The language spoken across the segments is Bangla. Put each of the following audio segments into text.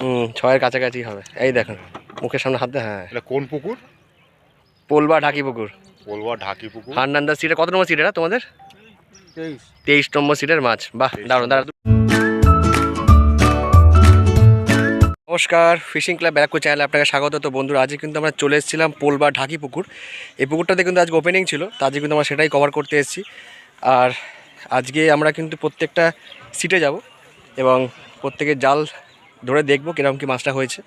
হুম ছয়ের কাছাকাছি হবে। এই দেখুন মুখের সামনে হাত হ্যাঁ। এটা কোন পুকুর? পোলবা ঢাকি পুকুর। বলবা ঢাকি পুকুর? হান্নান্দা সিটে কত নম্বর সিট এটা তোমাদের? তেইশ। নম্বর সিটের মাছ। বাহ দারুণ দারুণ। নমস্কার ফিশিং ক্লাব ব্যারাকপুর চ্যানেলে আপনাকে স্বাগত। তো বন্ধুরা আজকে কিন্তু আমরা চলে এসেছিলাম পোল বা ঢাকি পুকুর। এই পুকুরটাতে কিন্তু আজকে ওপেনিং ছিল তো আজকে কিন্তু আমরা সেটাই কভার করতে এসেছি। আর আজকে আমরা কিন্তু প্রত্যেকটা সিটে যাব এবং প্রত্যেকের জাল ধরে দেখব কীরকম কী মাছটা হয়েছে।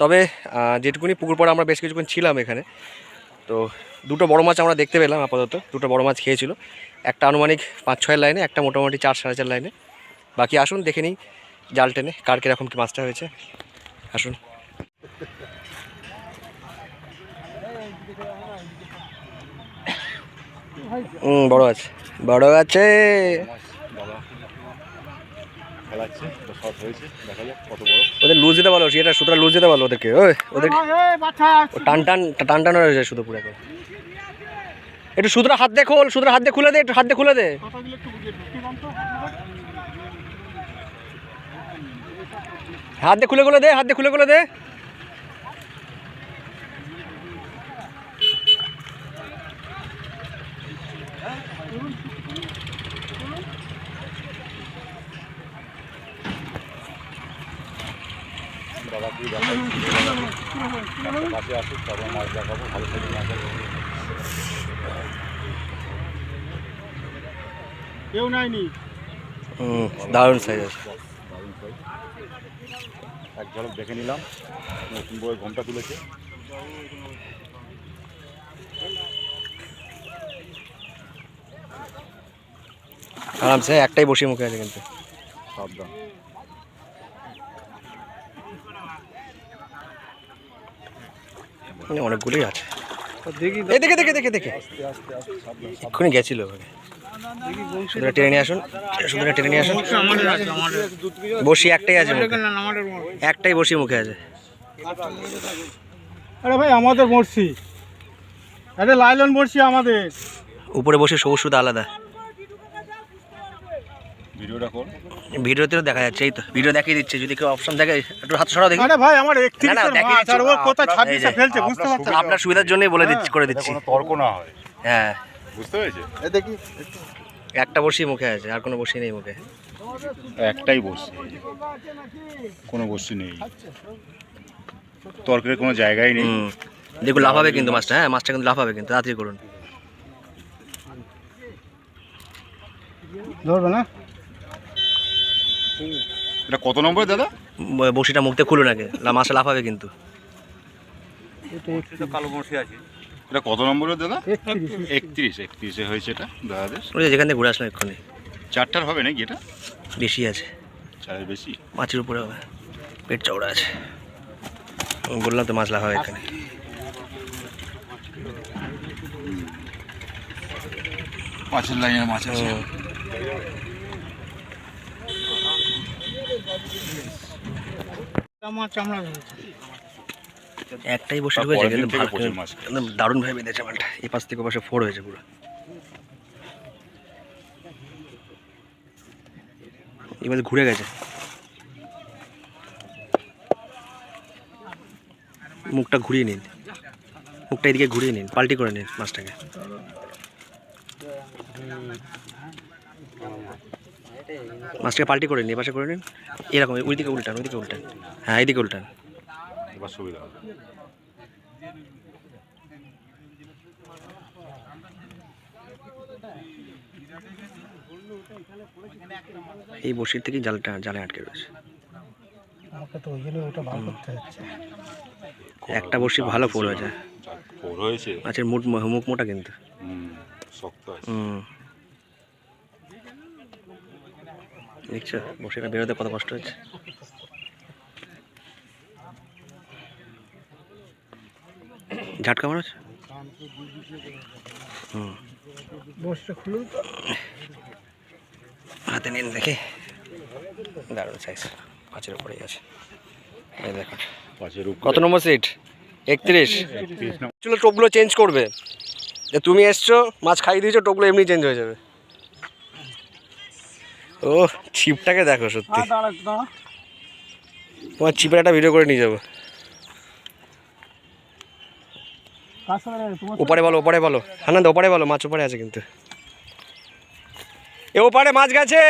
তবে যেটুকুনি পুকুর পরে আমরা বেশ কিছুক্ষণ ছিলাম এখানে। তো দুটো বড় মাছ আমরা দেখতে পেলাম আপাতত, দুটো বড় মাছ খেয়েছিল। একটা আনুমানিক পাঁচ ছয়ের লাইনে, একটা মোটামুটি চার সাড়ে চার লাইনে। বাকি আসুন, দেখে নিই জাল টেনে কার কীরকম কী মাছটা হয়েছে। আসুন। বড় আছে বড় আছে। খেলাচ্ছে শর্ট হয়েছে দেখা যাক কত বড়। ওদের লুজ দিতে পারো এটা সুতরাং লুজ দিতে পারো ওদেরকে ওই ওদেরকে টান টান টান টান হয়ে যায় শুধু পুরো একবার। একটু সুতরা হাত দিয়ে খোল সুতরা হাত দিয়ে খুলে দে একটু হাত দিয়ে খুলে দে। হাত দিয়ে খুলে খুলে দে হাত দিয়ে খুলে খুলে দে। দেখাই। পাশে আসুক তারপর মাছ দেখাবো ভালো করে মাছ কেউ নাইনি? দারুণ সাইজ আছে। দারুণ size। এক ঝলক দেখে নিলাম নতুন বই ঘণ্টা তুলেছে। আরামসে একটাই বসে মুখে আছে কিন্তু। সাবধান। মানে অনেকগুলোই আছে। দেখি এই দেখে দেখে দেখে দেখে। এক্ষুনি গেছিল ওখানে। সুতরাং টেনে নিয়ে আসুন। সুতরাং টেনে নিয়ে আসুন। বসি একটাই আছে একটাই বসি মুখে আছে। আরে ভাই আমাদের আরে লাইলন আমাদের। উপরে বসে সবুজ সুদা আলাদা। ভিডিওটা কর ভিডিওতেও দেখা যাচ্ছে এই তো। ভিডিও দেখিয়ে দিচ্ছে যদি কেউ অপশন দেখে একটু হাত সরাও দেখি। আরে ভাই আমার না, দেখিয়ে ও ফেলছে বুঝতে আপনার পারছেন? আপনার সুবিধার জন্যই বলে দিচ্ছি করে দিচ্ছি কোনো তর্ক না হয়। হ্যাঁ। বুঝতে পেরেছে? দেখি। একটা বসি মুখে আছে আর কোনো বসি নেই মুখে। একটাই বসছি কোনো বসছি নেই। তর্কের কোনো জায়গাই নেই। দেখুন লাফাবে কিন্তু মাছটা হ্যাঁ মাছটা কিন্তু লাফাবে কিন্তু তাড়াতাড়ি করুন। ধরবে না? এটা কত নম্বর দাদা? বসিটা মুখতে খুলুন আগে লা- মাছটা লাফাবে কিন্তু। এটা কত নম্বরের দাদা? একত্রিশ। একত্রিশ হয়েছে এটা দাদাদের ওই যেখান থেকে ঘুরে আসলাম এক্ষুনি। চারটার হবে নাকি এটা? বেশি আছে। চারের বেশি? মাছের উপরে হবে। পেট চওড়া আছে। বললাম তো মাছ লাফাবে এখানে। পাঁচের লাইনের মাছ আছে। হুম। মাছ আমরা একটাই বসে ঢুকেছে কিন্তু। একদম দারুণভাবে বেঁধেছে মালটা। এই পাশ থেকে পাশে ফোর হয়েছে পুরো। এবার ঘুরে গেছে। মুখটা ঘুরিয়ে নিন। মুখটা এদিকে ঘুরিয়ে নিন পাল্টি করে নিন মাছটাকে। মাছটাকে পাল্টি করে নিন এপাশে করে নিন। এরকম ওইদিকে উল্টান ওইদিকে উল্টান। হ্যাঁ এইদিকে উল্টান। সুবিধা এই বসির থেকেই জালটা জালে আটকে রয়েছে। একটা বসি ভালো ফোর হয়েছে। মাছের মুখ মুখ মোটা কিন্তু। শক্ত হুম। দেখছ? বসিটা বেরোতে কত কষ্ট হচ্ছে। ঝাটকা মারা হচ্ছে? হুম। বসটা খুলুন তো। হাতে নিন দেখি। দারুণ সাইজ মাছের উপরেই আছে। এই দেখুন। কত নম্বর সিট একত্রিশ। টোপগুলো চেঞ্জ করবে। যে তুমি এসছো মাছ খাইয়ে দিয়েছ টোপগুলো এমনি চেঞ্জ হয়ে যাবে। ও ছিপটাকে দেখো সত্যি। দাঁড়া তোমার চিপের একটা ভিডিও করে নিয়ে যাব। ওপারে বলো ওপারে বলো। আনন্দ ওপারে বলো মাছ ওপারে আছে কিন্তু। এ ওপারে মাছ গেছে!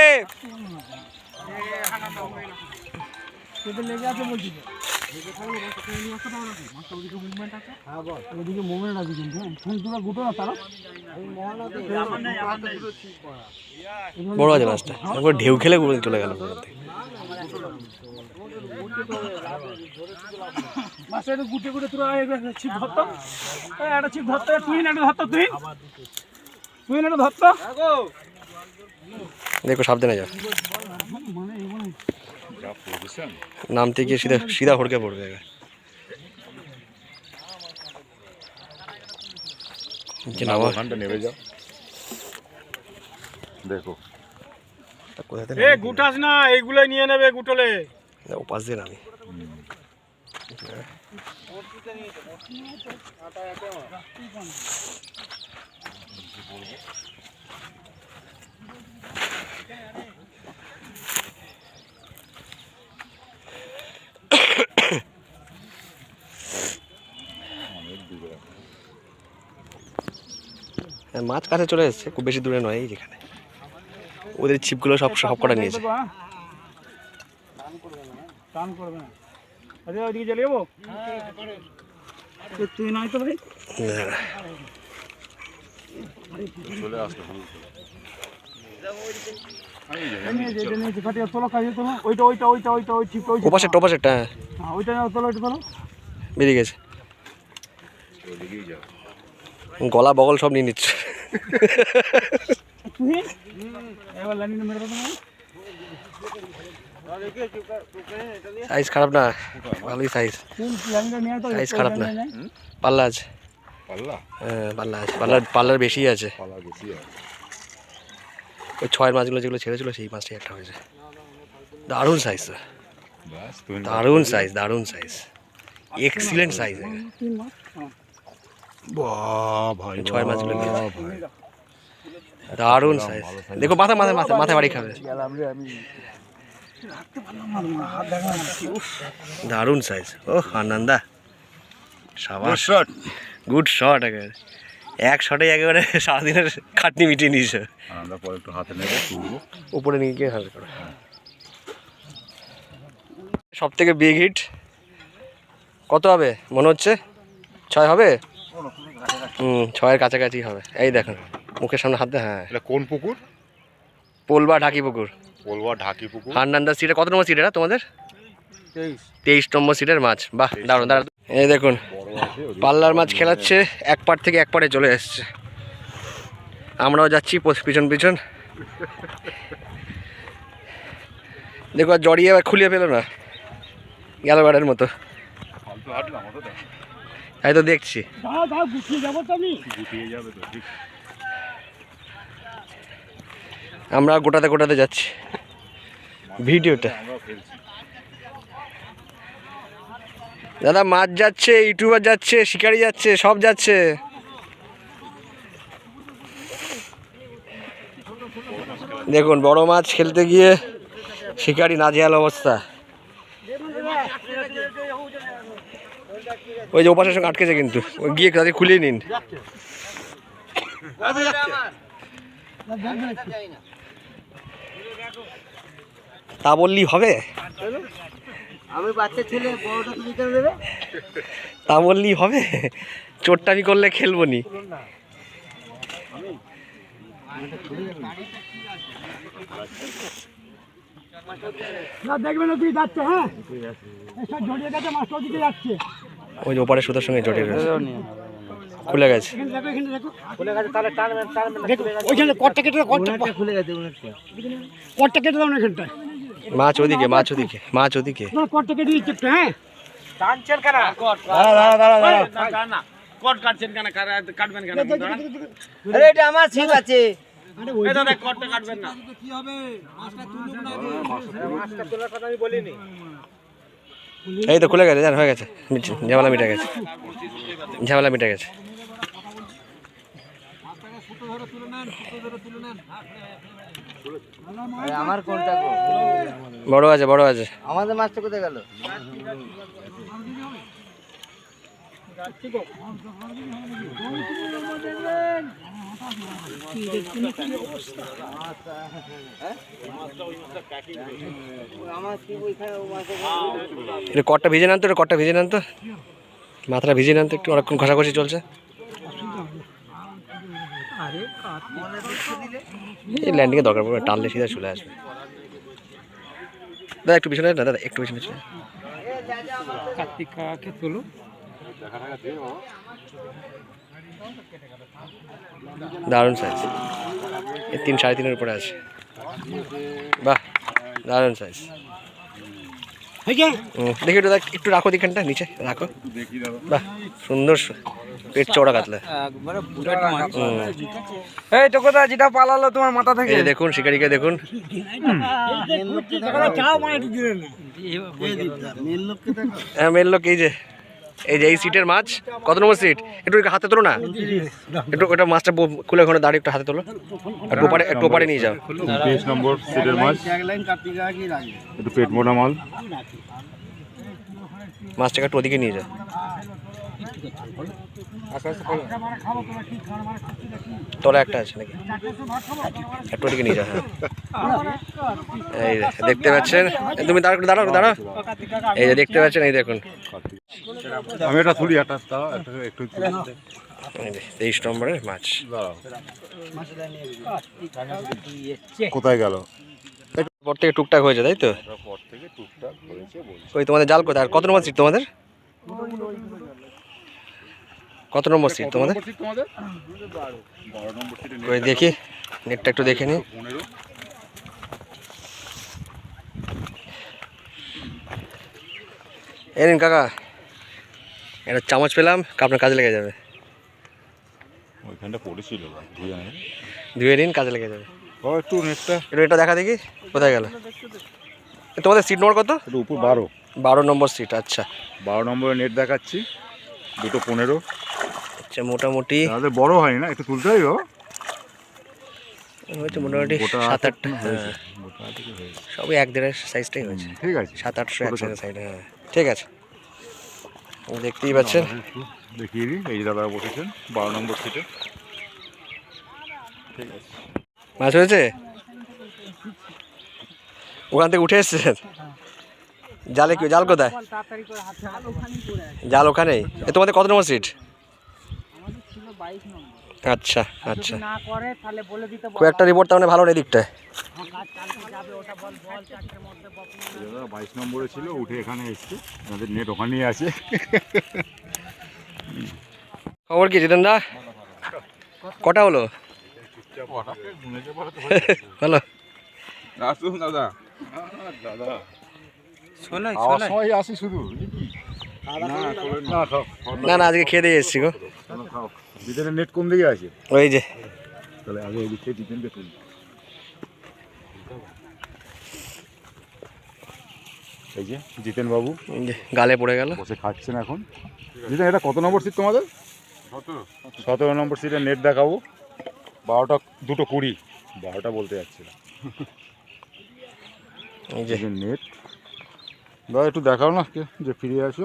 পেটে লেগে আছে বলছি তো। ওদিকে মোমেন্ট আছে কিন্তু। তুলে গুটো না তারা বড় আছে মাছটা একবার ঢেউ খেলে চলে গেল একটু গুটে গুটে তোরা ছিপ ধরতো একটা ছিপ ধরতো তুই না একটা ধরতো তুই তুই না একটা ধরতো দেখো সাবধানে যাও মানে যা নামতে গিয়ে সিধা সিধা হড়কে পড়বে? এবার। দেখো। এ গুটাস না এইগুলোই নিয়ে নেবে গুটলে। নামি। মাছ কাছে চলে এসেছে খুব বেশি দূরে নয় এই যেখানে। ওদের ছিপগুলো সব সব কটা নিয়েছে। টান করবে না আরে ওইদিকে চলে যাব? তুই নাই তো ভাই? হ্যাঁ। চলে হ্যাঁ। হ্যাঁ গলা বগল সব নিয়ে নিচ্ছে। সাইজ খারাপ না ভালোই সাইজ সাইজ খারাপ না। পাল্লা আছে পাল্লা? হ্যাঁ পাল্লা আছে পাল্লার পাল্লার বেশি আছে। পাল্লা বেশি আছে। ওই ছয়ের মাছগুলো যেগুলো ছেড়েছিল সেই মাছটাই একটা হয়েছে। দারুণ সাইজ দারুণ সাইজ দারুণ সাইজ এক্সিলেন্ট সাইজ ভাই ছয় বাহ, দারুণ সাইজ দেখো মাথা মাথা মাথা মাথা বাড়ি খাবে। দারুণ সাইজ ও আনন্দা। সাবাস। শট গুড শট একেবারে। এক শটে একেবারে সারাদিনের খাটনি মিটিয়ে নিয়েছে। আমরা পরে একটু হাতে নেব উপরে নিয়ে গিয়ে হাল করো। সব থেকে বিগ হিট কত হবে? মনে হচ্ছে? ছয় হবে? হুম ছয়ের কাছাকাছি হবে। এই দেখুন মুখের সামনে হাত হ্যাঁ। এটা কোন পুকুর? পোল বা ঢাকি পুকুর। বলবা ঢাকি পুকুর? হান্নান্দার সিটে কত নম্বর সিট এটা তোমাদের? তেইশ। নম্বর সিটের মাছ। বাহ দারুণ দাঁড়ান এই দেখুন। পাল্লার মাছ খেলাচ্ছে এক পার থেকে এক পারে চলে এসছে। আমরাও যাচ্ছি পিছন পিছন। দেখো আর জড়িয়ে আবার খুলিয়ে পেল না। গেল বারের মতো। তাই তো দেখছি। দাও দাও গুছিয়ে যাব তো আমি। গুটিয়ে যাবে তো ঠিক। আমরা গোটাতে গোটাতে যাচ্ছি। ভিডিওটা। দাদা মাছ যাচ্ছে ইউটিউবার যাচ্ছে শিকারি যাচ্ছে সব যাচ্ছে। দেখুন বড় মাছ খেলতে গিয়ে শিকারি নাজেহাল অবস্থা। ওই যে ওপাশের সঙ্গে আটকেছে কিন্তু। ওই গিয়ে তাদের খুলিয়ে নিন। তা বললি হবে? আমি বাচ্চা ছেলে বড়টা তুমি কেন দেবে? তা বললি হবে? চোটটামি করলে খেলব নি। না দেখবে না তুই যাচ্ছে হ্যাঁ? এসব জড়িয়ে গেছে মাছটা ওদিকে যাচ্ছে। ওই যে ওপারে সুতার সঙ্গে জড়িয়ে রয়েছে। খুলে গেছে। এখানে দেখো এখানে দেখো খুলে গেছে তাহলে টানবেন টানবেন দেখো ওইখানে কটটা কেটে দাও কটটা খুলে গেছে উনারটা কটটা কেটে দাও না এখানটায়। মাছ ওদিকে মাছ ওদিকে মাছ ওদিকে। হ্যাঁ? টানছেন কেন? কট না। কট কাটছেন কেন? কাটবেন কেন? আরে এটা আমার ছিপ আছে। আরে ওই কটটা কাটবেন না। মাছটা তোলার কথা আমি বলিনি। এই তো খুলে গেছে, জান, হয়ে গেছে। ঝামেলা মিটে গেছে। ঝামেলা মিটে গেছে। আমার কোনটা বড় আছে বড় আছে। আমাদের মাছটা কোথায় গেল? এটা কটটা ভিজে নেন তো কটটা ভিজে নেন তো। মাথাটা ভিজে নেন তো, একটু অনেকক্ষণ ঘষাঘষি চলছে। এই ল্যান্ডিংয়ে দরকার পড়বে, টানলে সিধা চলে আসবে। দাদা, একটু পিছনে দাদা, একটু পিছনে চলে কার্তিক তোলো। দারুণ সাইজ এই তিন সাড়ে তিনের উপরে আছে। বাহ দারুণ সাইজ দেখি একটু দেখ- একটু রাখো দিখানটা নিচে রাখো। বাহ সুন্দর পেট চওড়া কাতলা। এই তো কোথায় যেটা পালালো তোমার মাথা থেকে। দেখুন শিকারিকে দেখুন। হ্যাঁ মেন লোক এই যে। এই যে এই সিটের মাছ কত নম্বর সিট? একটু হাতে তোলো না। একটু ওটা মাছটা খুলে ওখানে দাঁড়িয়ে একটু হাতে তোলো। আর টোপারে টোপারে নিয়ে যাও। তেইশ নম্বর সিটের মাছ। একটু পেট মোটা মাল। মাছটাকে একটু ওদিকে নিয়ে যাও। তোলা একটা আছে নাকি? একটু ওদিকে নিয়ে যাও হ্যাঁ। এই দেখতে পাচ্ছেন? তুমি দাঁড়াও দাঁড়াও দাঁড়াও। এই যে দেখতে পাচ্ছেন এই দেখুন। আমি এটা তুলি একটা দাও, একটু তুলি। এই যে, তেইশ নম্বরের মাছ। কোথায় গেল? পর থেকে টুকটাক হয়েছে তাই তো? পর থেকে টুকটাক হয়েছে বলছি। ওই তোমাদের জাল কোথায়? আর কত নম্বর সিট তোমাদের? কত নম্বর সিট তোমাদের? ওই দেখি নেটটা একটু দেখে নি। নিন কাকা একটা চামচ পেলাম আপনার কাজে লেগে যাবে। ওইখানটা পড়েছিল ধুয়ে নিন কাজে লেগে যাবে। ও একটু নেটটা। একটু এটা দেখা দেখি কোথায় গেল? তোমাদের সিট নম্বর কত? উপর বারো। বারো নম্বর সিট আচ্ছা। বারো নম্বরে নেট দেখাচ্ছি দুটো পনেরো। আচ্ছা মোটামুটি তাহলে বড় হয়নি না একটু তুলতে হবে হয়েছে মোটামুটি সাত হ্যাঁ। সবই এক দেড়ের সাইজটাই হয়েছে। ঠিক আছে। সাত আটশো সাইডে হ্যাঁ। ঠিক আছে। দেখতেই পাচ্ছেন। দেখিয়ে দিই। এই দাদা বসেছেন বারো নম্বর সিটে ঠিক আছে। মাছ হয়েছে? ওখান থেকে উঠে এসছে? জালে কি জাল কোথায়? জাল ওখানেই? তোমাদের কত নম্বর সিট আচ্ছা আচ্ছা না করে তাহলে বলে দিতে একটা রিপোর্ট মানে ভালো নেই দিকটায় বাইশ নম্বরে ছিল উঠে এখানে এসছে আমাদের নেট ওখানেই আছে খবর কি জিতেন দা কটা হলো হলো আসুন দাদা আসি শুধু না না আজকে খেয়ে দিয়ে এসেছি গো খাও জিতেনের নেট কোন দিকে আছে? ওই যে। তাহলে আগে এদিক থেকে জিতেনকে তুলি এই যে জিতেন বাবু। যে গালে পড়ে গেল। বসে খাচ্ছেন এখন। জিতেন এটা কত নম্বর সিট তোমাদের? সতেরো। নম্বর সিটে নেট দেখাবো। বারোটা দুটো কুড়ি। বারোটা বলতে যাচ্ছি না। এই যে। যে নেট দাদা একটু দেখাও না কে যে ফিরে আসো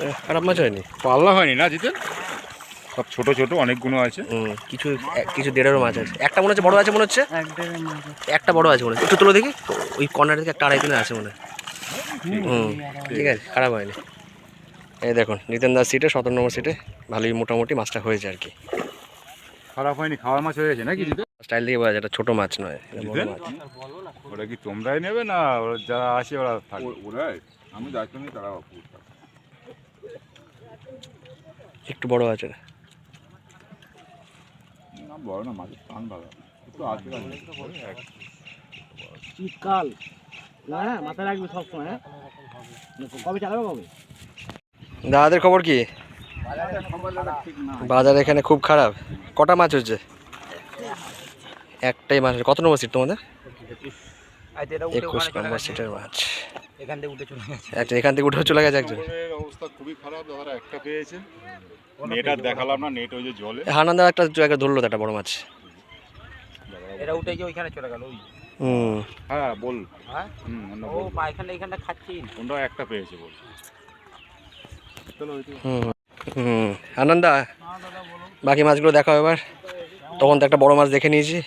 এ, খারাপ মাছ হয়নি? পাল্লা হয়নি না জিতেন? সব ছোট ছোট অনেকগুলো আছে। হুম, কিছু কিছু দেড়েরও মাছ আছে। একটা মনে হচ্ছে বড় আছে মনে হচ্ছে? একটা বড় আছে মনে হচ্ছে। একটু তুলো দেখি। ওই কর্নার থেকে একটা আড়াই দিনে আছে মনে হয়। হুম ঠিক আছে খারাপ হয়নি। এই দেখুন নিতেন দাস সিটে সতেরো নম্বর সিটে ভালোই মোটামুটি মাছটা হয়েছে আর কি। খারাপ হয়নি খাওয়ার মাছ হয়ে গেছে নাকি স্টাইল দিয়ে বোঝা যায় এটা ছোটো মাছ নয় বড় মাছ। ওরা কি তোমরাই নেবে না ওরা যারা আসে ওরা থাকবে? ওরাই। আমি দায়িত্ব নিই তারা একটু বড় আছে। না বড় না মাছের টান ভালো। একটু আছে শীতকাল। না হ্যাঁ মাথায় রাখবি সবসময় হ্যাঁ? কবে চালাবে কবে? দাদাদের খবর কি? বাজার এখানে খুব খারাপ। কটা মাছ হচ্ছে? একটাই মাছ হচ্ছে। কত নম্বর সিট তোমাদের? একুশ নম্বর সিটের মাছ এখান থেকে উঠে চলে গেছে। আচ্ছা এখান থেকে উঠে চলে গেছে একজন। অবস্থা খুবই খারাপ দাদারা একটা পেয়েছে। নেট আর দেখালাম না নেট ওই যে জলে। হানান্দা একটা জায়গা ধরলো তো একটা বড় মাছ। এটা উঠে গিয়ে ওইখানে চলে গেল ওই। হুম। হ্যাঁ বল। হ্যাঁ? হুম ও পায়খানা এখানটা খাচ্ছি ওনারা একটা পেয়েছে বল। হুম হুম। আনন্দা বাকি মাছগুলো দেখাও এবার। তখন তো একটা বড় মাছ দেখে নিয়েছি।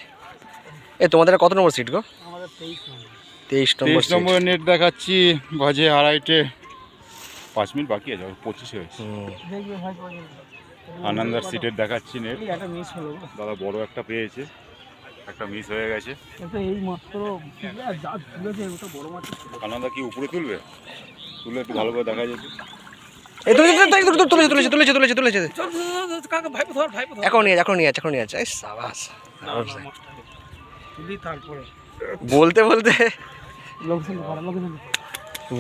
এ তোমাদের এটা কত নম্বর সিট গো? তেইশ নম্বর। তেইশ সিট নেট দেখাচ্ছি বাজে আড়াইটে। পাঁচ মিনিট বাকি আছে পঁচিশে হয়েছে। আনন্দার সিটের দেখাচ্ছি নেট একটা মিস হলো দাদা বড় একটা পেয়েছে। একটা মিস হয়ে গেছে। আনন্দা কি উপরে তুলবে? তুলে একটু ভালো করে দেখা যাচ্ছে। এখন নিয়ে আছে এখন নিয়ে আছে এখন নিয়ে আছে। সাবাস তারপরে। বলতে বলতে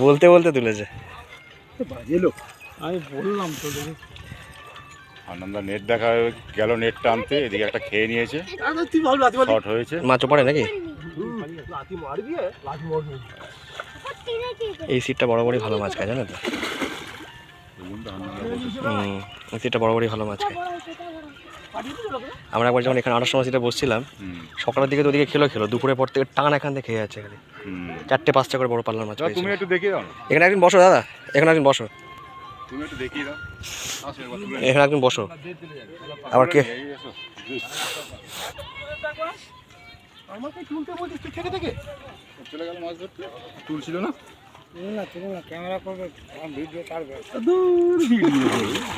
বলতে বলতে তুলেছে। বাজে আমি বললাম তো দেখি। নেট দেখা গেল নেট টানতে এদিকে একটা খেয়ে নিয়েছে। শর্ট হয়েছে। মাছও পড়ে নাকি? এই সিটটা বড় বড়ই ভালো মাছ খায় জানো তো? এই সিটটা বড় বড়ই ভালো মাছ খায়। আমরা একবার যখন এখানে আটার সময় সিটে বসছিলাম সকালের দিকে তো ওদিকে খেলো খেলো দুপুরে পর থেকে টান এখান থেকে খেয়ে যাচ্ছে চারটে পাঁচটা করে বড় পাল্লার মাছ তুমি একটু দেখিয়ে দাও এখানে একদিন বসো দাদা। এখানে একদিন বসো। তুমি একটু দেখিয়ে দাও। তুলে এখানে একদিন বসো। আবার কে? আমাকে তুলতে বলছিস তুই থেকে থেকে? চলে গেল মাছ ধরতে? তুলছিল না? না না ক্যামেরা করবে। ভিডিও ছাড়বে দূর ভিডিও।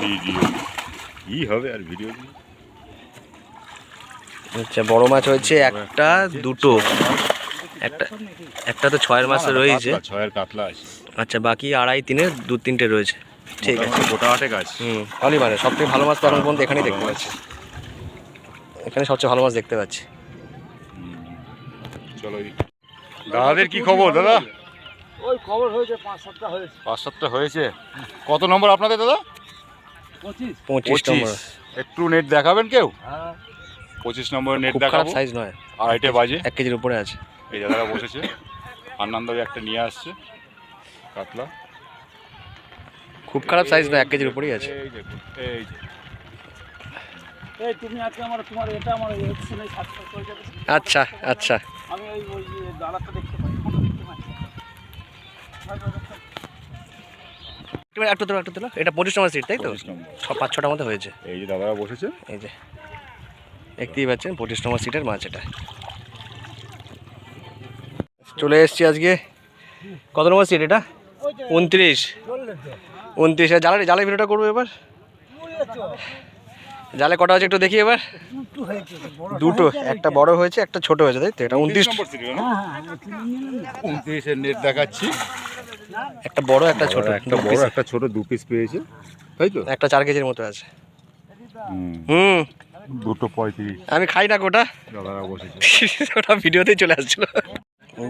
ভিডিও। কি হবে আর ভিডিও? আচ্ছা বড় মাছ হয়েছে একটা দুটো। একটা একটা তো ছয়ের মাছ রয়েছে। ছয়ের কাতলা আছে। আচ্ছা বাকি আড়াই তিনের দু তিনটে রয়েছে। ঠিক আছে। গোটা আটে গাছ হুম ভালোই মানে সব থেকে ভালো মাছ তো এখন পর্যন্ত এখানেই দেখতে পাচ্ছি। এখানে সবচেয়ে ভালো মাছ দেখতে পাচ্ছি। চলো দাদাদের কি খবর দাদা? ওই খবর হয়েছে পাঁচ সাতটা হয়েছে। পাঁচ সাতটা হয়েছে। কত নম্বর আপনাদের দাদা? পঁচিশ। পঁচিশ নম্বর। একটু নেট দেখাবেন কেউ? হ্যাঁ। পঁচিশ নম্বরের নেট খুব খারাপ দেখাবো। সাইজ নয়। আড়াইটে বাজে। এক কেজির উপরে আছে। এই দাদারা বসেছে। আনন্দ একটা নিয়ে আসছে। কাতলা। খুব খারাপ সাইজ নয় এক কেজির উপরেই আছে। এই যে তুমি আজকে আমার তোমার এটা আমার এক্সেলে সাবস্ক্রাইব করে যাবে। আচ্ছা আচ্ছা। আমি ওই ওই দেখতে পাই একটু তোলো একটু তোলো। এটা পঁচিশ নম্বর সিট তাই তো? ছ পাঁচ ছটার মতো হয়েছে। এই যে দাদারা বসেছে। এই যে। দেখতেই পাচ্ছেন পঁচিশ নম্বর সিটের মাছ এটা চলে এসছি আজকে। কত নম্বর সিট এটা? উনত্রিশ। উনত্রিশ। জালে জালে ভিডিওটা করব এবার? জালে কটা আছে একটু দেখি এবার। দুটো একটা বড় হয়েছে একটা ছোট হয়েছে তাই তো? এটা উনত্রিশ। উনত্রিশের নেট দেখাচ্ছি। একটা বড় একটা ছোট। একটা বড় একটা ছোট দু পিস পেয়েছে। তাই তো? একটা চার কেজির মতো আছে। হুম। দুটো পঁয়ত্রিশ। আমি খাই না গোটা। ওটা ভিডিওতেই চলে আসছিল।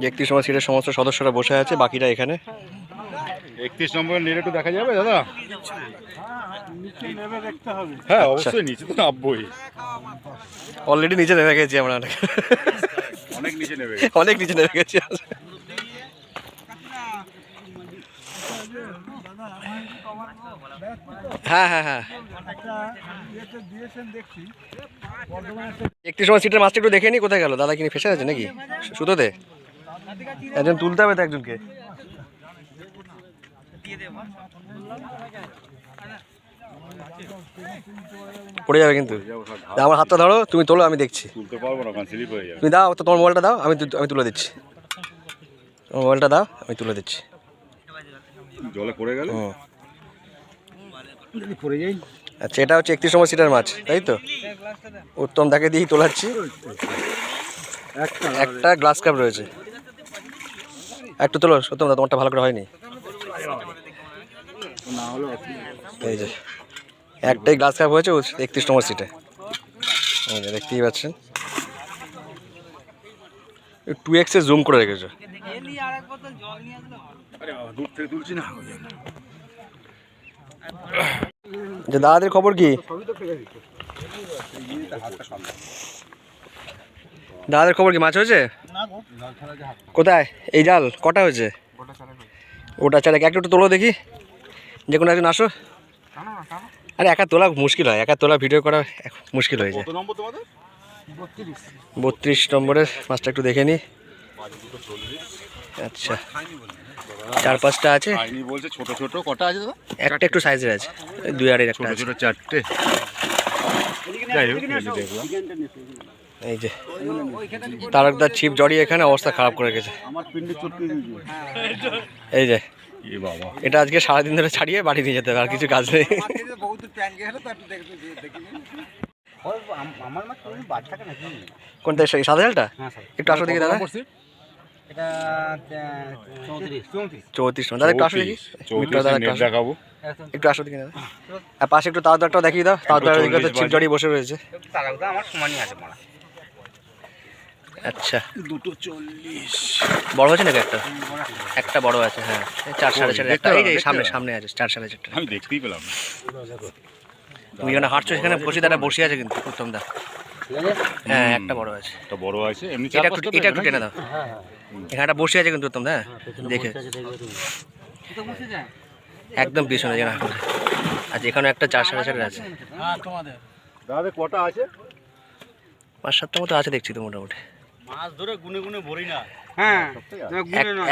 একত্রিশ নম্বর সিটের সমস্ত সদস্যরা বসে আছে বাকিরা এখানে। একত্রিশ নম্বরের নিলে একটু দেখা যাবে দাদা? নেমে হ্যাঁ আচ্ছা। অবশ্যই নিচে তো নামবই। অলরেডি নিচে নেমে গেছি আমরা। অনেক নিচে নেবে অনেক নিচে নেমে গেছি। হ্যাঁ হ্যাঁ হ্যাঁ। একটি সময় সিটের মাছটা একটু দেখে নি কোথায় গেল? দাদা কিনে ফেসে আছে নাকি? সুতোতে একজন তুলতে হবে তো একজনকে। পড়ে যাবে কিন্তু। আমার হাতটা ধরো তুমি তোলো আমি দেখছি। তুমি দাও তোমার মোবাইলটা দাও আমি আমি তুলে দিচ্ছি। মোবাইলটা দাও আমি তুলে দিচ্ছি। জলে পড়ে গেলে? পড়ে যাই আচ্ছা এটা হচ্ছে একত্রিশ নম্বর সিটার মাছ তাই তো? উত্তম তাকে দিয়েই তোলাচ্ছি। একটা গ্লাস কাপ রয়েছে। একটু তোলো সত্যম দা তোমারটা ভালো করে হয়নি। এই যে একটাই গ্লাস কাপ হয়েছে একত্রিশ নম্বর সিটে। এই দেখতেই পাচ্ছেন। টু এক্সে জুম করে রেখেছো। যে দাদাদের খবর কি? দাদাদের খবর কি? মাছ হয়েছে? কোথায়? এই জাল কটা হয়েছে? ওটা চার এক একটু তোলো দেখি। যে কোনো একজন আসো। আরে একা তোলা মুশকিল হয় একা তোলা ভিডিও করা মুশকিল হয়ে যায়। বত্রিশ নম্বরের মাছটা একটু দেখে নি। আচ্ছা। চার পাঁচটা আছে? বলছে ছোট ছোট কটা আছে একটা একটু সাইজের আছে। এই দুই আড়ের একটা ছোট আছে। ছোট চারটে। এই যে তারকদার ছিপ জড়িয়ে এখানে অবস্থা খারাপ করে গেছে। আমার পিন্ডে চটকে এই যে এটা আজকে সারাদিন ধরে ছাড়িয়ে বাড়ি নিয়ে যেতে হবে আর কিছু কাজ নেই। আমার নাকি? কোনটা সেই সাদা জালটা একটু আসো দেখি দাদা। এটা চৌত্রিশ। দাদা একটু আসো দেখি একটু দেখাবো। একটু আসো দেখি দাদা। আর পাশে একটু দেখিয়ে দাও। দিকে তো বসে রয়েছে। আমার সমানই আছে মারা আচ্ছা। দুটো চল্লিশ। বড় আছে নাকি একটা? একটা বড় আছে হ্যাঁ। চার সাড়ে চার একটা। এই সামনে সামনে আছে চার সাড়ে চারটা। আমি দেখতেই পেলাম তুমি এখানে হাঁটছো সেখানে বসে দাদা বসে আছে কিন্তু উত্তম দা হ্যাঁ একটা বড় আছে। একটা বড় আছে এমনি এটা চার একটু পাঁচটা এটা একটু টেনে দাও। এখানে একটা বসে আছে কিন্তু উত্তম দা দেখে। একদম পিছনে যেন আচ্ছা এখানে একটা চার সাড়ে চারের আছে। দাদা কটা আছে? পাঁচ সাতটা মতো আছে দেখছি তো মোটামুটি। মাছ ধরে গুনে গুনে ভরি না। হ্যাঁ।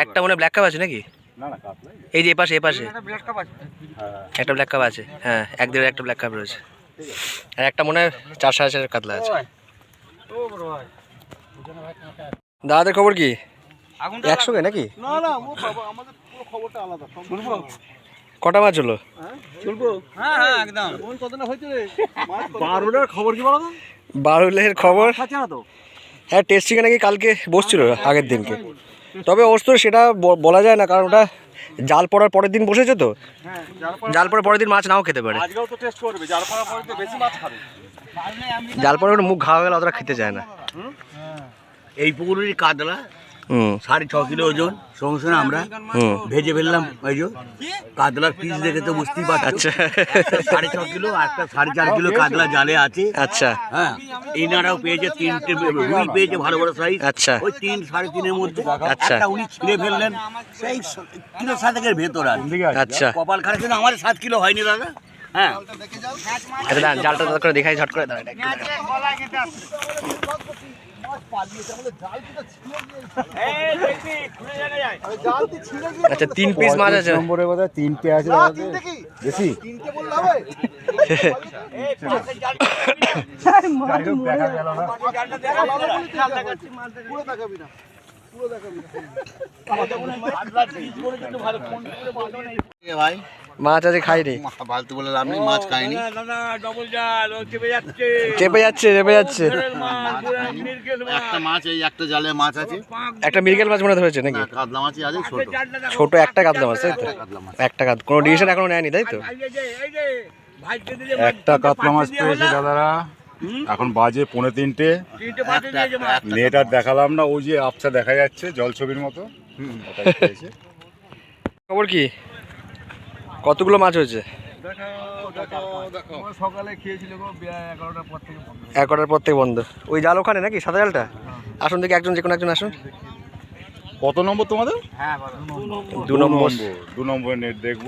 একটা মনে ব্ল্যাক কাপ আছে নাকি? এই যে এপাশে এপাশে। ব্লাড কাপ আছে। হ্যাঁ। একটা ব্ল্যাক কাপ আছে। হ্যাঁ এক দেড় একটা ব্ল্যাক কাপ রয়েছে। আর একটা মনে হয় চার সাড়ে চারের কাতলা আছে। ও বড় ভাই। দাদাদের খবর কি? একসঙ্গে নাকি? না না ও বাবা আমাদের পুরো খবরটা আলাদা শুনব কটা মাছ হলো? হ্যাঁ? হ্যাঁ একদম। কোন কত না হয়েছে রে? বারোটার খবর কি বলো তো? বারুলের খবর? হ্যাঁ টেস্টিংয়ে নাকি কালকে বসছিল আগের দিনকে। তবে অবশ্য সেটা বলা যায় না কারণ ওটা জাল পড়ার পরের দিন বসেছে তো। হ্যাঁ জাল পড়ার পরের দিন মাছ নাও খেতে পারে। জাল পড়ার মুখ হয়ে গেলে অতটা খেতে চায় না। এই পুকুরের কাতলা হুম সাড়ে ছ কিলো ওজন। সঙ্গে সঙ্গে আমরা হুম। ভেজে ফেললাম ওই যে কাতলার পিস দেখে তো বুঝতেই পারছ। আচ্ছা। সাড়ে ছ কিলো আর একটা সাড়ে চার কিলো কাতলা জালে আছে। আচ্ছা। হ্যাঁ ইনারাও পেয়েছে তিনটে রুই পেয়েছে ভালো বড় সাইজ আচ্ছা। ওই তিন সাড়ে তিনের মধ্যে। আচ্ছা। উনি ছিঁড়ে ফেললেন সেই কিলো সাতেকের ভেতর আর। আচ্ছা। কপাল খারাপ ছিল আমার সাত কিলো হয়নি দাদা। হ্যাঁ। আচ্ছা জালটা করে দেখাই ঝট করে দাঁড়ান। আচ্ছা তিন পিস মাছ আছে। নম্বরে বোধহয় তিনটে আছে বেশি দেখা গেল। না। ভাই মাছ আছে খাইনি ফালতু বলে লাভ নেই মাছ খাইনি। ডবল চেপে যাচ্ছে। চেপে যাচ্ছে একটা মাছ এই একটা জালে মাছ আছে। একটা মিরগেল মাছ মনে ধরেছে নাকি? কাতলা মাছই আছে ছোট। ছোট একটা কাতলা মাছ তাই তো? একটা কাত কোনো ডিসিশন এখনও নেয়নি তাই তো? একটা কাতলা মাছ পেয়েছে দাদারা। এখন বাজে পৌনে তিনটে। নেট আর দেখালাম না ওই যে আবছা দেখা যাচ্ছে জল ছবির মতো। খবর কি? কতগুলো মাছ হয়েছে? সকালে এগারোটার পর থেকে বন্ধ। এগারোটার পর থেকে বন্ধ। ওই জাল ওখানে নাকি সাদা জালটা? আসুন দেখি একজন যে কোনো একজন আসুন। কত নম্বর তোমাদের? দু নম্বর। দু নম্বর নেট দেখব।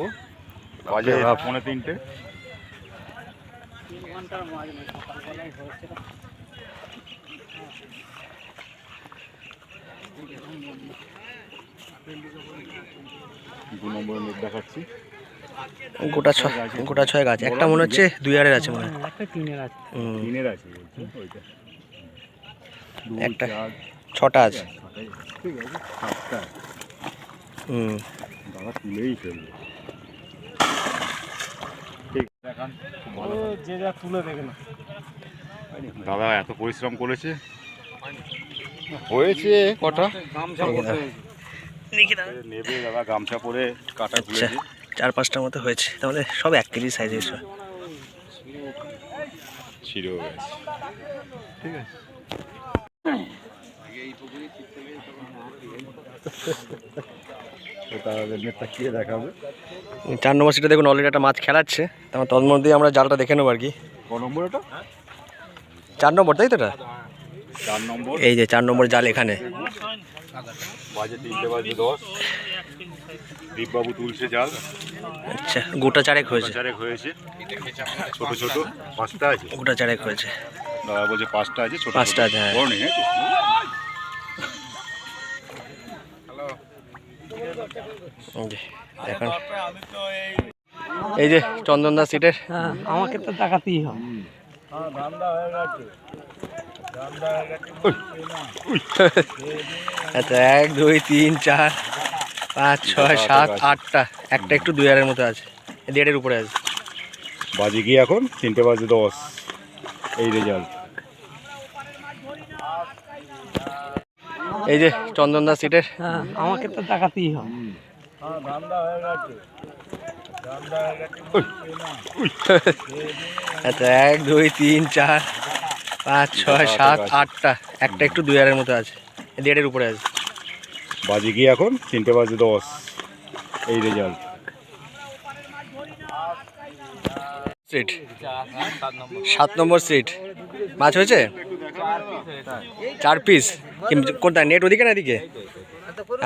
বাজে পৌনে তিনটে। দু নম্বর নেট দেখাচ্ছি। গোটা ছয় গোটা ছয় গাছ। একটা মনে হচ্ছে দুই আড়ের আছে মনে হয়। তিনের আছে। দুই, একটা। ছটা আছে। হুম। দাদা তুলেই ফেলবে ঠিক। দেখান ভালো যে যা তুলে দেখে না দাদা এত পরিশ্রম করেছে? হয়েছে কটা? নেবে দাদা গামছা পরে কাটা আচ্ছা খুলেছে চার পাঁচটার মতো হয়েছে। তাহলে সব এক কেজি সাইজের সব। ছিঁড়েও গেছে। তো তাদের নেটটা কে দেখাবে? চার নম্বর সিটে দেখুন অলরেডি একটা মাছ খেলাচ্ছে। তারপর তন্মধ্যে আমরা জালটা দেখে নেব আর কি। নম্বর এটা? চার নম্বর তাই তো এটা? চার নম্বর। এই যে চার নম্বর জাল এখানে। দীপবাবু তুলছে জাল। আচ্ছা গোটা চারেক হয়েছে। চারেক হয়েছে। ছোট ছোট পাঁচটা আছে। গোটা চারেক হয়েছে। দাদা বলছে পাঁচটা আছে ছোট পাঁচটা আছে, হ্যাঁ। বড় নেই এই যে, এখন এই যে চন্দনদা সিটের। হ্যাঁ আমাকে তো টাকাতেই হবে। আচ্ছা এক দুই তিন চার পাঁচ ছয় সাত আটটা। একটা একটু দুই হাজারের মতো আছে। দেড়ের উপরে আছে। বাজে কি এখন? তিনটে বাজে দশ। এই রেজাল্ট এই যে চন্দনদা সিটের। হ্যাঁ আমাকে তো টাকাতেই হবে। আচ্ছা এক দুই তিন চার পাঁচ ছয় সাত আটটা। একটা একটু দুই হারের মতো আছে। দেড়ের উপরে আছে। বাজে কি এখন? তিনটে বাজে দশ। এই রেজাল্ট সিট সাত নম্বর সিট মাছ হয়েছে? চার পিস কোনটা? নেট ওদিকে না এদিকে?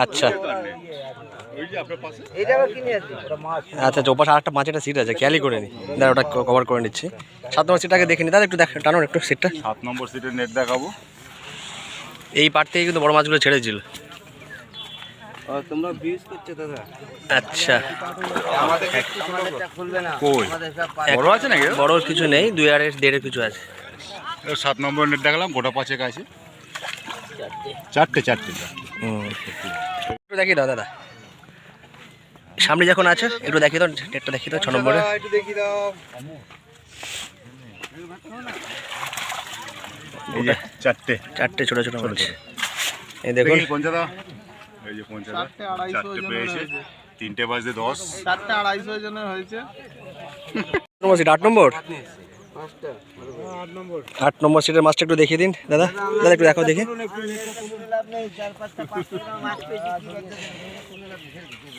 আচ্ছা। আচ্ছা আচ্ছা ওপাশে আরেকটা মাছের একটা সিট আছে খেয়ালই করে নি। দাঁড়া ওটা কভার করে নিচ্ছি। সাত নম্বর সিটটাকে দেখে নি দাদা একটু দেখ টানো একটু সিটটা সাত নম্বর সিটের নেট দেখাবো। এই পার থেকে কিন্তু বড় মাছগুলো ছেড়েছিল তোমরা বিউজ করছ দাদা। আচ্ছা। বড় আছে নাকি? বড় কিছু নেই দুই দেড়ের কিছু আছে। সাত নম্বর নেট দেখালাম গোটা পাঁচেক আছে। চারটে। চারটে হুম। একটু দেখিয়ে দাও দাদা। সামনে যখন আছে একটু দেখি তো নেটটা দেখি তো ছ নম্বরে। একটু দেখি দাও। এই যে চারটে। চারটে ছোট ছোট মাছ এই দেখুন। এই যে চারটে পেয়েছে তিনটে বাজে দশ। চারটে আড়াইশো জনের হয়েছে। নম্বর আট নম্বর? আট নম্বর সিটের মাছটা একটু দেখিয়ে দিন দাদা। দাদা একটু দেখো দেখি।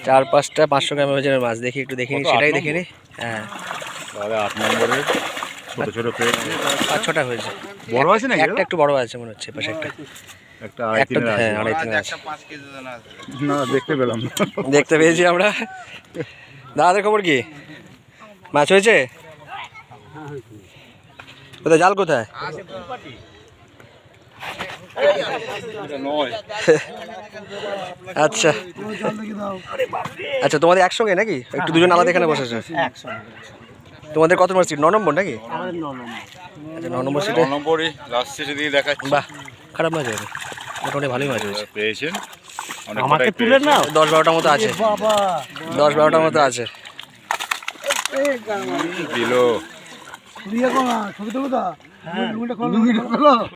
চার পাঁচটা পাঁচশো গ্রাম ওজনের মাছ দেখি একটু দেখিনি সেটাই? দেখিনি হ্যাঁ। আট ছোট ছোট পাঁচ ছটা হয়েছে। বড় আছে না একটা একটু বড় আছে মনে হচ্ছে পাশে একটা। একটা হ্যাঁ আড়াই তিন আছে। না দেখতে পেলাম দেখতে পেয়েছি আমরা। দাদাদের খবর কি? মাছ হয়েছে? কোথায়? জাল কোথায়? আচ্ছা। আচ্ছা তোমাদের একসঙ্গে নাকি? একটু দুজন আলাদা এখানে বসেছে তোমাদের কত নম্বর সিট ন নম্বর নাকি? আচ্ছা ন নম্বর সিটে নম্বরই লাস্ট সিটে দিয়ে দেখাচ্ছি। বাহ খারাপ মাছ হয়েছে মোটামুটি ভালোই মাছ হয়েছে। পেয়েছেন। অনেক আমাকে তুলে পেয়েছেন। দশ বারোটার মতো আছে। দশ বারোটার মতো আছে। দিল। ছবি তুলবো